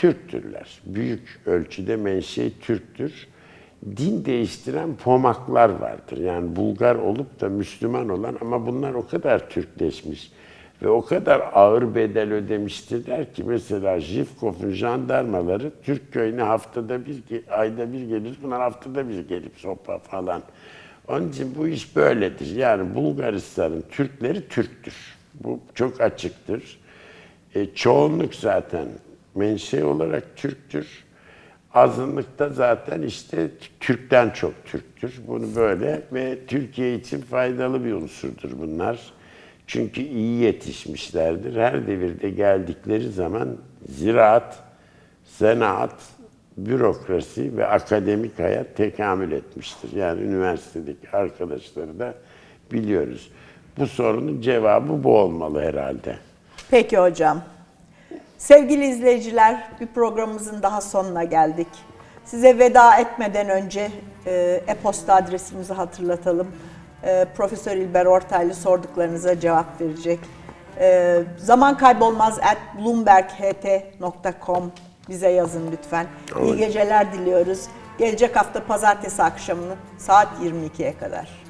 Türktürler. Büyük ölçüde menşei Türktür. Din değiştiren pomaklar vardır. Yani Bulgar olup da Müslüman olan ama bunlar o kadar Türkleşmiş ve o kadar ağır bedel ödemiştirler ki mesela Jivkov'un jandarmaları Türk köyüne haftada bir, ayda bir gelir. Bunlar haftada bir gelip sopa falan. Onun için bu iş böyledir. Yani Bulgaristan'ın Türkleri Türktür. Bu çok açıktır. E, çoğunluk zaten menşe olarak Türktür. Azınlıkta zaten işte Türk'ten çok Türktür. Bunu böyle ve Türkiye için faydalı bir unsurdur bunlar. Çünkü iyi yetişmişlerdir. Her devirde geldikleri zaman ziraat, zanaat, bürokrasi ve akademik hayat tekamül etmiştir. Yani üniversitedeki arkadaşları da biliyoruz. Bu sorunun cevabı bu olmalı herhalde. Peki hocam. Sevgili izleyiciler, bir programımızın daha sonuna geldik. Size veda etmeden önce e, e-posta adresimizi hatırlatalım. E, Profesör İlber Ortaylı sorduklarınıza cevap verecek. E, zaman kaybolmaz at bloomberght.com bize yazın lütfen. İyi geceler diliyoruz. Gelecek hafta pazartesi akşamını saat 22'ye kadar.